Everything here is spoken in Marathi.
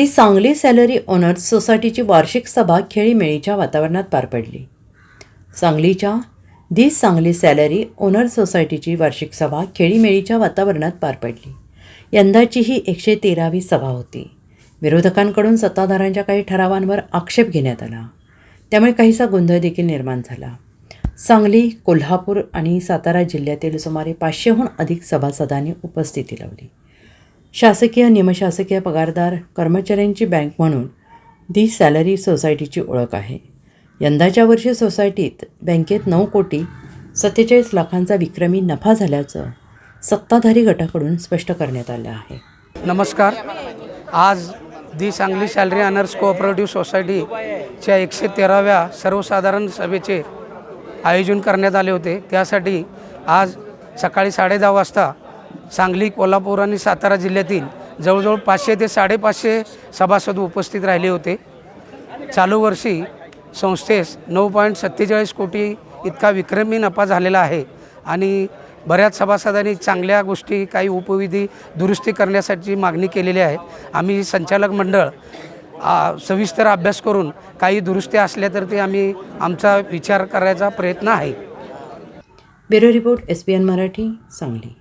दी सांगली सॅलरी ओनर्स सोसायटीची वार्षिक सभा खेळीमेळीच्या वातावरणात पार पडली. सांगलीच्या दी सांगली सॅलरी ओनर्स सोसायटीची वार्षिक सभा खेळीमेळीच्या वातावरणात पार पडली. यंदाची ही एकशे तेरावी सभा होती. विरोधकांकडून सत्ताधाऱ्यांच्या काही ठरावांवर आक्षेप घेण्यात आला. त्यामुळे काहीसा गोंधळ देखील निर्माण झाला. सांगली कोल्हापूर आणि सातारा जिल्ह्यातील सुमारे पाचशेहून अधिक सभासदांनी उपस्थिती लावली. शासकीय निमशासकीय पगारदार कर्मचाऱ्यांची बँक म्हणून दी सॅलरी सोसायटीची ओळख आहे. यंदाच्या वर्षी सोसायटीत बँकेत नऊ कोटी सत्तेचाळीस लाखांचा विक्रमी नफा झाल्याचं सत्ताधारी गटाकडून स्पष्ट करण्यात आलं आहे. नमस्कार. आज the Sangli salary earners cooperative सोसायटीच्या एकशे तेराव्या सर्वसाधारण सभेचे आयोजन करण्यात आले होते. त्यासाठी आज सकाळी साडे दहा वाजता सांगली कोल्हापूर आणि सातारा जिल्ह्यातील जवळजवळ पाचशे ते साडेपाचशे सभासद उपस्थित राहिले होते. चालू वर्षी संस्थेस नऊ पॉईंट सत्तेचाळीस कोटी इतका विक्रमी नफा झालेला आहे आणि बऱ्याच सभासदांनी चांगल्या गोष्टी काही उपविधी दुरुस्ती करण्यासाठी मागणी केलेली आहे. आम्ही संचालक मंडळ सविस्तर अभ्यास करून काही दुरुस्ती असल्या तर ते आम्ही आमचा विचार करायचा प्रयत्न आहे. Bureau report S P N Marathi Sangli.